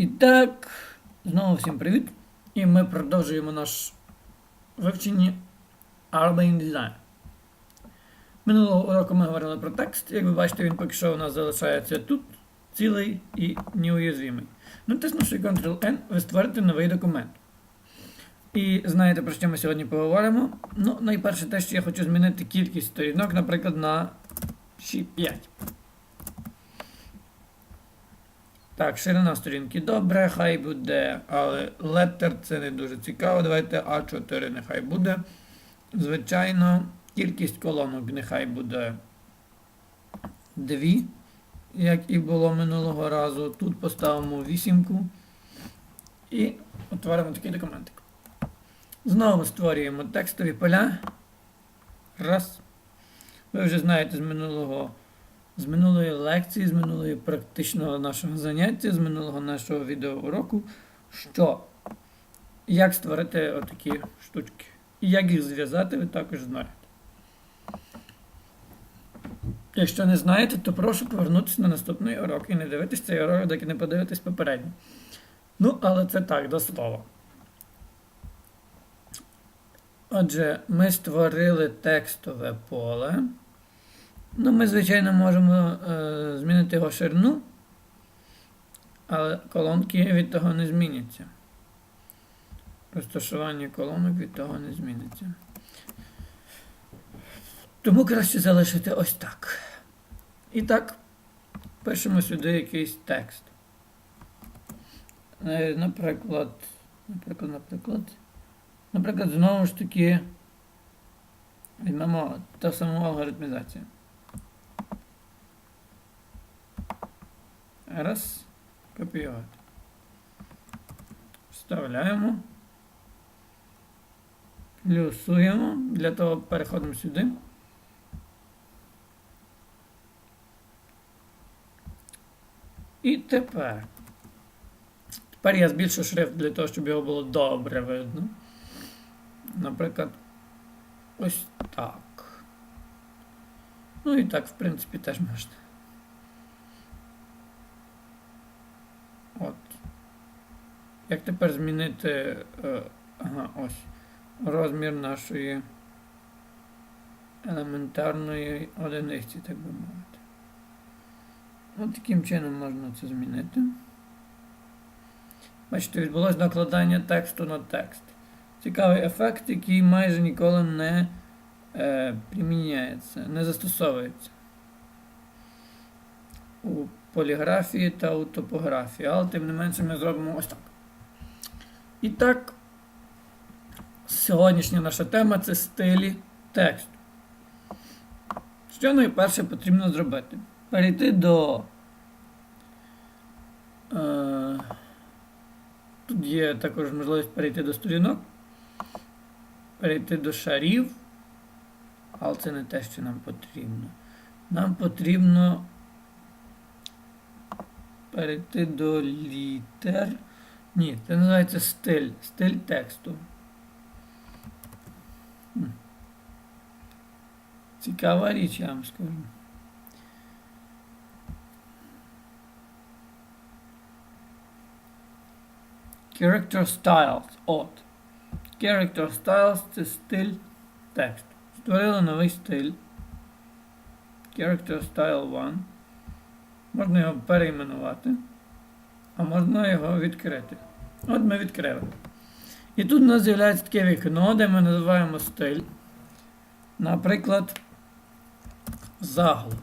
І так, знову всім привіт. І ми продовжуємо наш вивчення Urban Design. Минулого року ми говорили про текст. Як ви бачите, він поки що у нас залишається тут, цілий і неуязвимий. Натиснувши Ctrl-N, ви створите новий документ. І знаєте, про що ми сьогодні поговоримо? Ну, найперше те, що я хочу змінити кількість сторінок, наприклад, на 5. Так, ширина сторінки добре, хай буде, але леттер це не дуже цікаво. Давайте А4 нехай буде. Звичайно, кількість колонок нехай буде 2, як і було минулого разу. Тут поставимо вісімку і утворимо такий документик. Знову створюємо текстові поля. Раз. Ви вже знаєте з минулого з минулої лекції, з минулої практичного нашого заняття, з минулого нашого відеоуроку, що як створити отакі штучки. І як їх зв'язати, ви також знаєте. Якщо не знаєте, то прошу повернутися на наступний урок і не дивитися цей урок, доки не подивитесь попередньо. Ну, але це так, до слова. Отже, ми створили текстове поле. Ну, ми, звичайно, можемо е, змінити його ширину, але колонки від того не зміняться. Розташування колонок від того не зміниться. Тому краще залишити ось так. І так, пишемо сюди якийсь текст. Е, Наприклад, наприклад, наприклад. Наприклад, знову ж таки, візьмемо та саму алгоритмізацію. Раз. Копіювати. Вставляємо. Плюсуємо. Для того переходимо сюди. І тепер. Тепер я збільшу шрифт для того, щоб його було добре видно. Наприклад, ось так. Ну і так, в принципі, теж можна. От. Як тепер змінити е, ага, ось, розмір нашої елементарної одиниці, так би мовити. От таким чином можна це змінити. Бачите, відбулось накладання тексту на текст. Цікавий ефект, який майже ніколи не е, приміняється, не застосовується. У поліграфії та у топографії, але тим не менше ми зробимо ось так. І так, сьогоднішня наша тема це стилі тексту. Що найперше потрібно зробити? Перейти до. Е, тут є також можливість перейти до сторінок, перейти до шарів, але це не те, що нам потрібно. Нам потрібно перейти до літер. Ні, це називається стиль. Стиль тексту. Цікава річ, я вам скажу. Character Styles. От. Character Styles це стиль тексту. Створили новий стиль. Character Style 1. Можна його перейменувати, а можна його відкрити. От ми відкрили. І тут у нас з'являється таке вікно, де ми називаємо стиль. Наприклад, заголовок.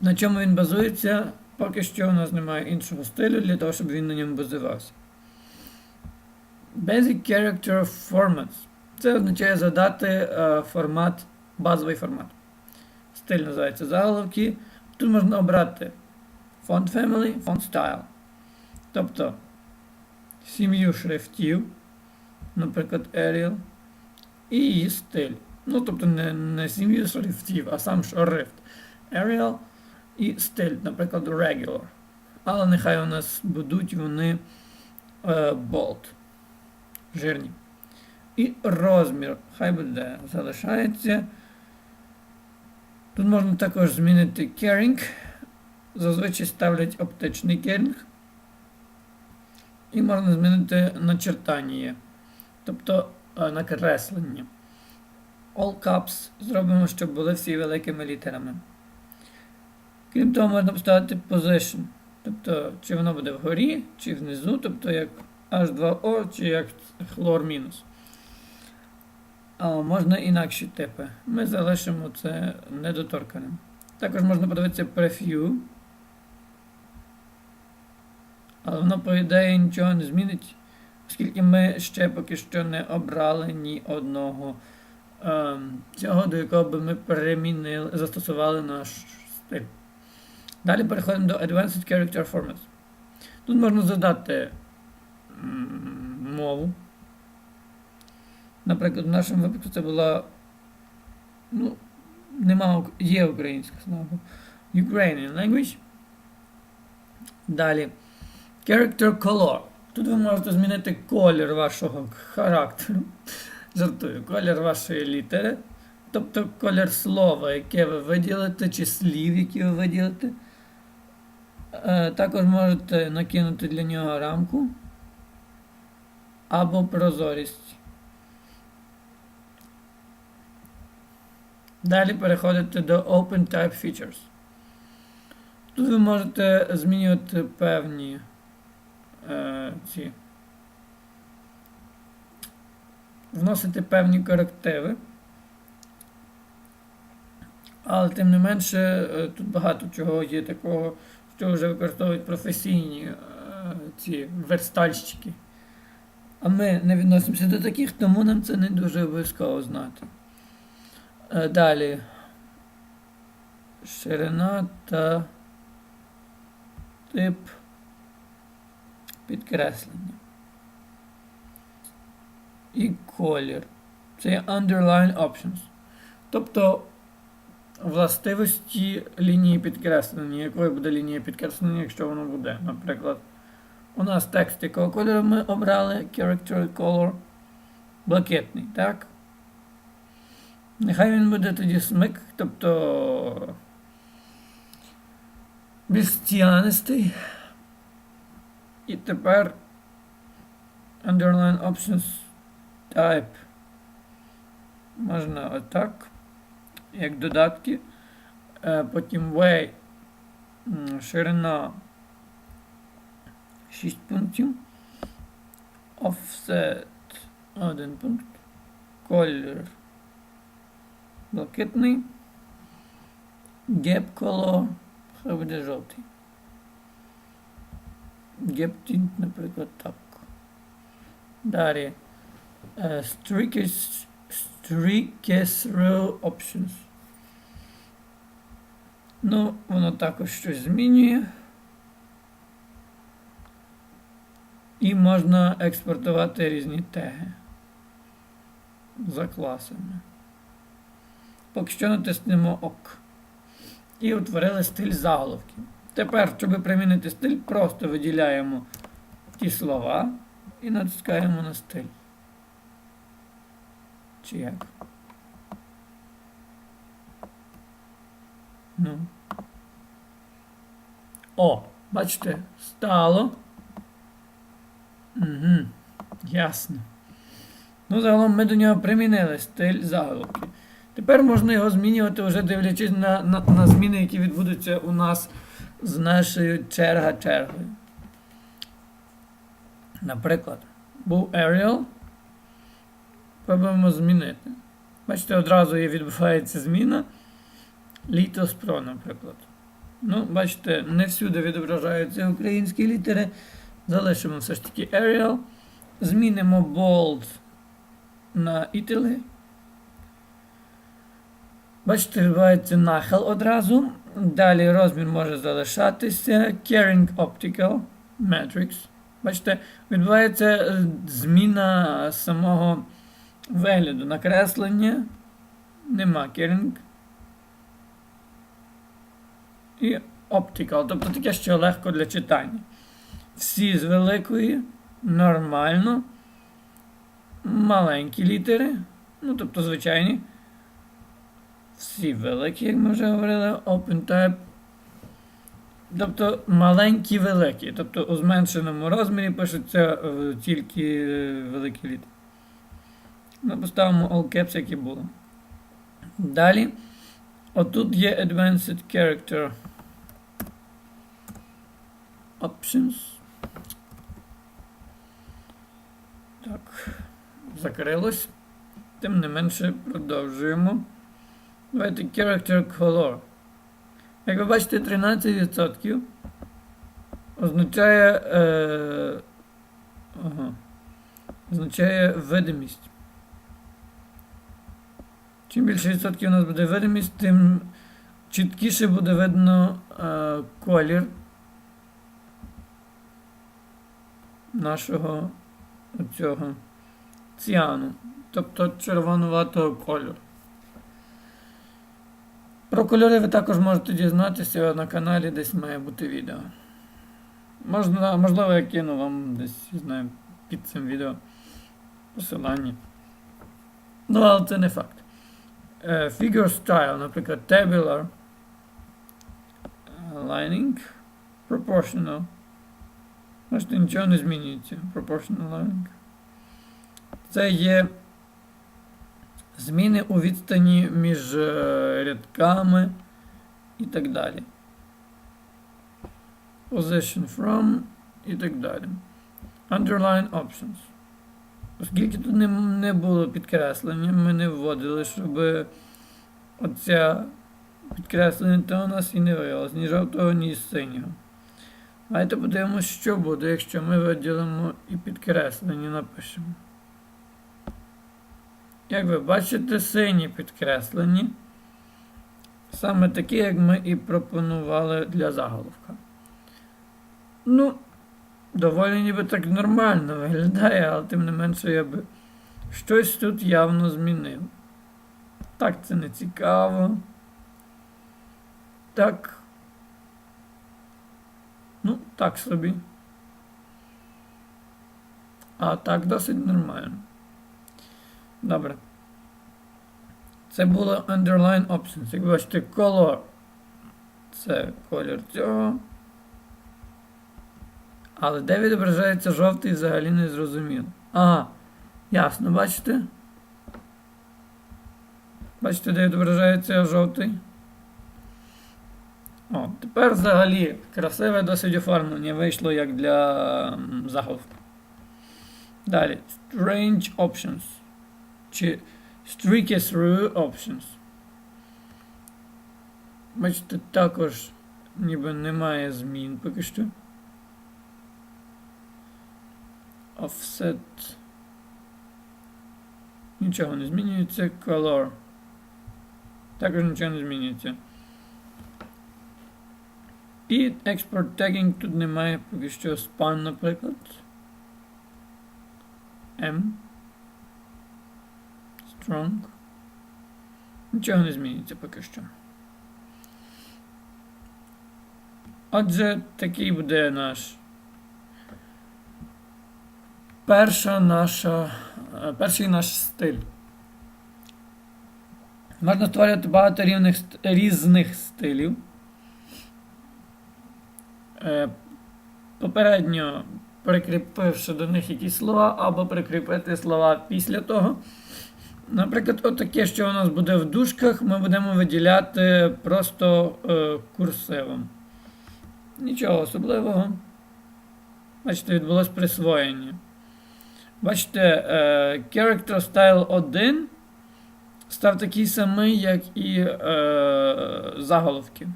На чому він базується? Поки що у нас немає іншого стилю для того, щоб він на ньому базувався. Basic Character Formats. Це означає задати е, формат, базовий формат. Стиль називається заголовки. Тут можна обрати Font Family, Font Style. Тобто сім'ю шрифтів, наприклад, Arial, і її стиль. Ну, тобто не, не сім'ю шрифтів, а сам шрифт. Arial і стиль, наприклад, Regular. Але нехай у нас будуть вони е, bold. Жирні. І розмір. Хай буде залишається. Тут можна також змінити caring. зазвичай ставлять оптичний керінг. І можна змінити начертання, тобто е, накреслення. All caps зробимо, щоб були всі великими літерами. Крім того, можна поставити position. Тобто, чи воно буде вгорі, чи внизу, тобто як H2O, чи як хлор мінус. А можна інакші типи. Ми залишимо це недоторканим. Також можна подивитися preview. Але воно, по ідеї, нічого не змінить, оскільки ми ще поки що не обрали ні одного ем, цього, до якого би ми перемінили, застосували наш стиль. Далі переходимо до Advanced Character Formats. Тут можна задати м, мову. Наприклад, в нашому випадку це була. Ну, нема, є українська слава. Ukrainian language. Далі. Character color. Тут ви можете змінити колір вашого характеру. Жартую, колір вашої літери. Тобто колір слова, яке ви виділите, чи слів, які ви виділите. Е, Також можете накинути для нього рамку або прозорість. Далі переходите до Open Type Features. Тут ви можете змінювати певні е, ці. Вносити певні корективи. Але тим не менше, е, тут багато чого є такого, що вже використовують професійні е, ці верстальщики. А ми не відносимося до таких, тому нам це не дуже обов'язково знати. Е, Далі. Ширина та тип підкреслення. І колір. Це underline options. Тобто властивості лінії підкреслення. Якою буде лінія підкреслення, якщо воно буде. Наприклад, у нас текст якого кольору ми обрали character color блакитний, так? Нехай він буде тоді смик, тобто більш тянистий. І тепер underline options type. Можна отак, як додатки. Е, Потім way, ширина 6 пунктів. Offset 1 пункт. Колір блакитний. Gap color, хай буде жовтий. Gap tint, наприклад, так. Далі. Е, Streakers, row options. Ну, воно також щось змінює. І можна експортувати різні теги за класами. Поки що натиснемо ОК. І утворили стиль заголовків. Тепер, щоб примінити стиль, просто виділяємо ті слова і натискаємо на стиль. Чи як? Ну. О, бачите, стало. Угу, ясно. Ну, загалом ми до нього примінили стиль заголовки. Тепер можна його змінювати, вже дивлячись на, на, на зміни, які відбудуться у нас з нашою черга-чергою. Наприклад, був Arial. Пробуємо змінити. Бачите, одразу відбувається зміна. Litos Pro, наприклад. Ну, бачите, не всюди відображаються українські літери. Залишимо все ж таки Arial. Змінимо Bold на Italy. Бачите, відбувається нахил одразу. Далі розмір може залишатися. Caring Optical Matrix. Бачите, відбувається е, зміна самого вигляду накреслення. Нема Caring. І Optical. Тобто таке, що легко для читання. Всі з великої, нормально. Маленькі літери. Ну, тобто, звичайні. Всі великі, як ми вже говорили, Open Type. Тобто маленькі великі. Тобто у зменшеному розмірі пишуться е, тільки е, великі літери. Ми поставимо all caps, як і було. Далі. Отут є Advanced Character Options. Так, закрилось. Тим не менше продовжуємо. Давайте Character Color. Як ви бачите, 13% означає, е, ага, означає видимість. Чим більше відсотків у нас буде видимість, тим чіткіше буде видно е, колір нашого цього ціану, тобто червонуватого кольору. Про кольори ви також можете дізнатися на каналі, десь має бути відео. Можна, можливо, я кину вам десь, знаю, під цим відео посилання. Ну, але це не факт. Е, Figure style, наприклад, tabular, aligning, proportional. Бачите, нічого не змінюється. Proportional aligning. Це є зміни у відстані між е, рядками і так далі. Position from і так далі. Underline options. Оскільки тут не, не було підкреслення, ми не вводили, щоб оця підкреслення то у нас і не виявилось ні жовтого, ні синього. Давайте подивимося, що буде, якщо ми виділимо і підкреслення напишемо. Як ви бачите, сині підкреслені. Саме такі, як ми і пропонували для заголовка. Ну, доволі ніби так нормально виглядає, але тим не менше я би щось тут явно змінив. Так, це не цікаво. Так. Ну, так собі. А так досить нормально. Добре. Це було underline options. Як бачите, color. Це колір цього. Але де відображається жовтий взагалі не зрозуміло. Ага, ясно, бачите? Бачите, де відображається жовтий? О, тепер взагалі красиве досить оформлення вийшло як для заголовку. Далі. Strange options. Чи streak through options. Бачите, також ніби немає змін поки що. Offset. Нічого не змінюється. Color. Також нічого не змінюється. І export tagging тут немає поки що span, наприклад. M. Strong. Нічого не змінюється поки що. Отже, такий буде наш перша наша, е, перший наш стиль. Можна створювати багато рівних, різних стилів. Е, Попередньо прикріпивши до них якісь слова, або прикріпити слова після того. Наприклад, отаке, що у нас буде в дужках, ми будемо виділяти просто е, курсивом. Нічого особливого. Бачите, відбулось присвоєння. Бачите, е, Character Style 1 став такий самий, як і е, заголовки.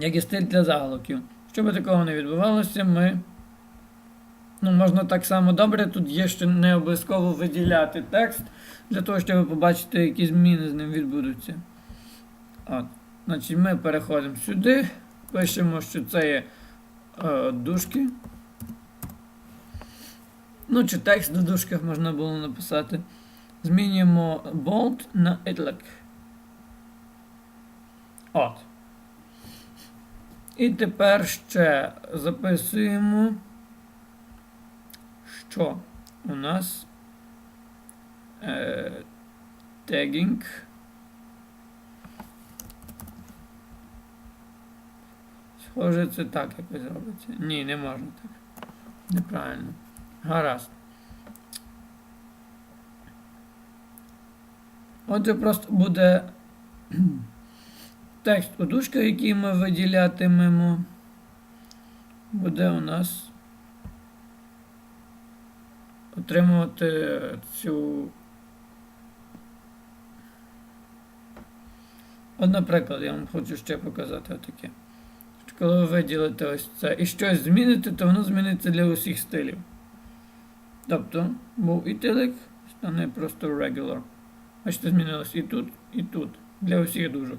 Як і стиль для заголовків. Щоб такого не відбувалося, ми. Ну, можна так само добре. Тут є ще не обов'язково виділяти текст для того, щоб побачити, які зміни з ним відбудуться. От. Значить, ми переходимо сюди, пишемо, що це є е, дужки. Ну, чи текст на дужках можна було написати. Змінюємо bold на italic. От. І тепер ще записуємо, що у нас е, tagging Схоже, це так якось робиться. Ні, не можна так. Неправильно. Гаразд. Отже, просто буде текст дужках, який ми виділятимемо. Буде у нас отримувати цю. От, наприклад, я вам хочу ще показати отаке. Коли ви виділите ось це і щось зміните, то воно зміниться для усіх стилів. Тобто, був italic, стане просто regular. Бачите, змінилось і тут, і тут. Для усіх дужок.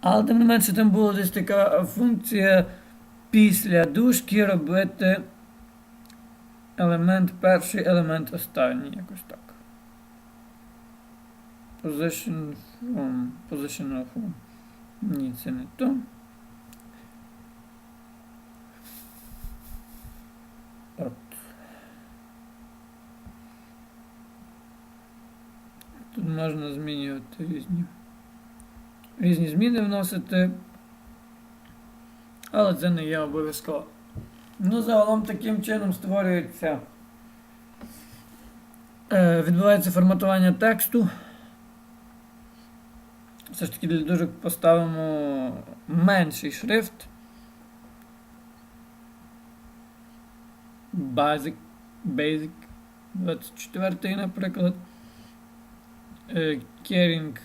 Але тим не менше там була десь така функція після дужки робити елемент перший, елемент останній, якось так. Position from, positional from. Ні, це не то. От. Тут можна змінювати різні. Різні зміни вносити. Але це не є обов'язково. Ну, загалом таким чином створюється. Е, відбувається форматування тексту. Все ж таки для дужок поставимо менший шрифт. Basic, Basic 24, наприклад. Caring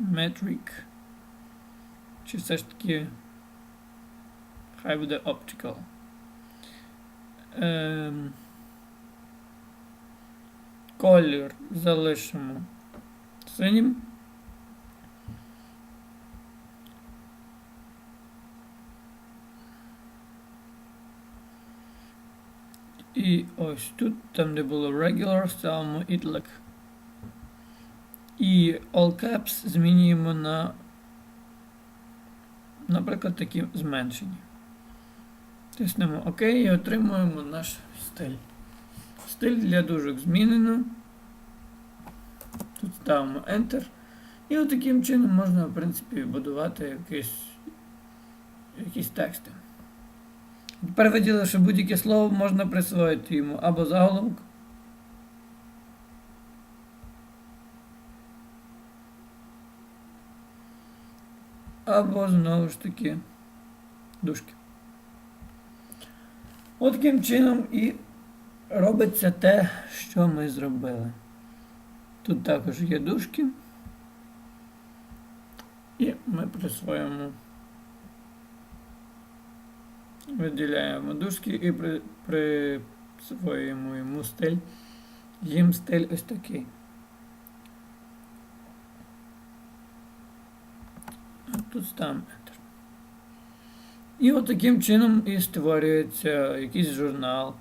Metric. Чи все ж таки хай буде Optical. Ем, колір залишимо синім. І ось тут, там де було regular, ставимо italic. І all caps змінюємо на, наприклад, такі зменшені. Тиснемо ОК і отримуємо наш стиль. Стиль для дужок змінено. Тут ставимо Enter. І от таким чином можна, в принципі, будувати якісь, якісь тексти. Тепер виділи, що будь-яке слово можна присвоїти йому або заголовок. Або знову ж таки дужки. От таким чином і робиться те, що ми зробили. Тут також є дужки. І ми присвоїмо, виділяємо дужки і при, присвоюємо йому стиль. Їм стиль ось такий. Тут ставимо. І от таким чином і створюється якийсь журнал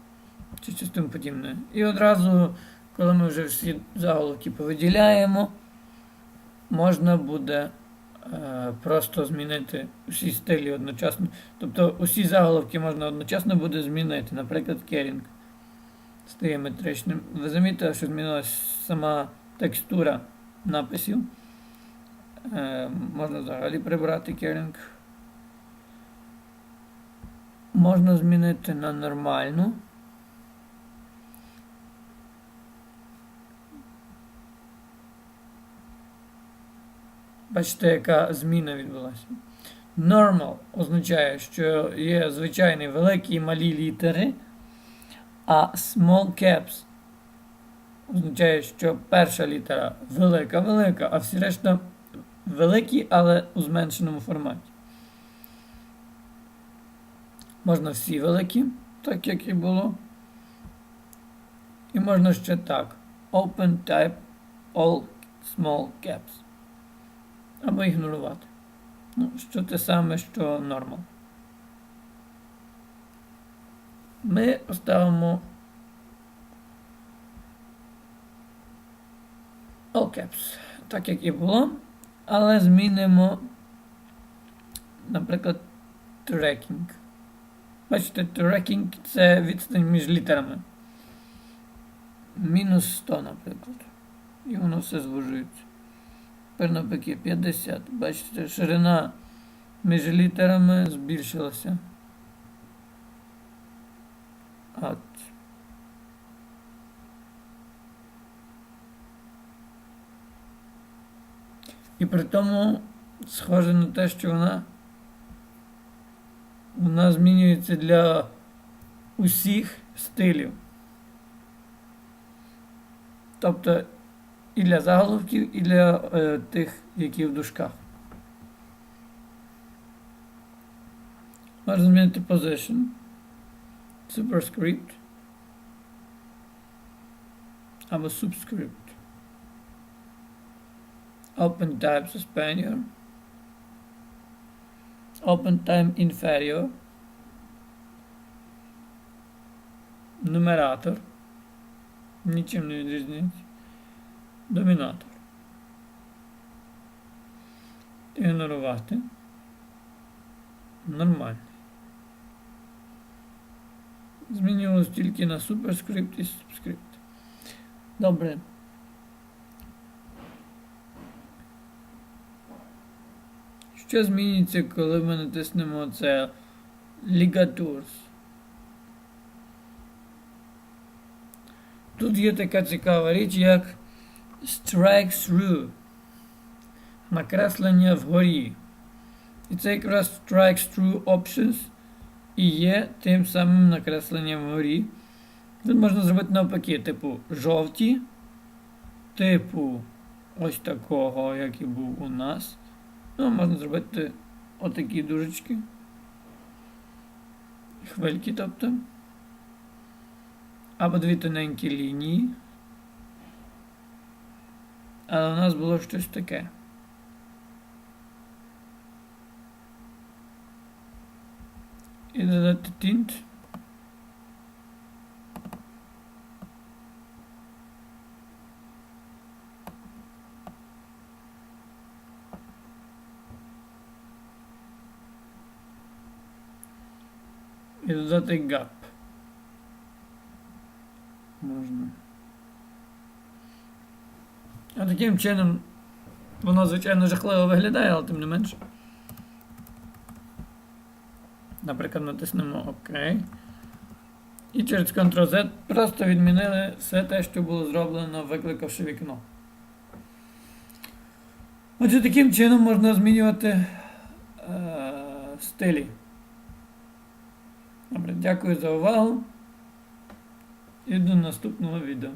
чи щось тому подібне. І одразу, коли ми вже всі заголовки повиділяємо, можна буде е, просто змінити усі стилі одночасно. Тобто усі заголовки можна одночасно буде змінити. Наприклад, керінг стає метричним. Ви замітили, що змінилася сама текстура написів. Е, можна взагалі прибрати керінг. Можна змінити на нормальну. Бачите, яка зміна відбулася. Normal означає, що є звичайні великі і малі літери, а small caps означає, що перша літера велика-велика, а всі решта великі, але у зменшеному форматі. Можна всі великі, так як і було. І можна ще так. Open type all small caps. Або ігнорувати. Ну, що те саме, що normal. Ми поставимо all caps, так як і було, але змінимо, наприклад, tracking. Бачите, tracking це відстань між літерами. Мінус 100, наприклад. І воно все звужується. Тепер навпаки 50. Бачите, ширина між літерами збільшилося. От. І при тому схоже на те, що вона, вона змінюється для усіх стилів. Тобто і для заголовків, і для е, тих, які в дужках. Можна змінити position, superscript або subscript. Open type suspender. Open time inferior. Нумератор. Нічим не відрізняється. Домінатор. Ігнорувати. Нормально. Змінювалось тільки на суперскрипт і субскрипт. Добре. Що зміниться, коли ми натиснемо це Ligatures? Тут є така цікава річ, як Strike Through. Накреслення вгорі. І це якраз Strike Through Options і є тим самим накресленням вгорі. Тут можна зробити навпаки, типу жовті, типу ось такого, як і був у нас. Ну, можна зробити отакі дужечки. Хвильки, тобто. Або дві тоненькі лінії. Але у нас було щось таке. І додати тінт. І додати гап. Можна. А таким чином воно, звичайно, жахливо виглядає, але тим не менше. Наприклад, натиснемо ОК. І через Ctrl-Z просто відмінили все те, що було зроблено, викликавши вікно. Отже, таким чином можна змінювати е, стилі. Добре, дякую за увагу. І до наступного відео.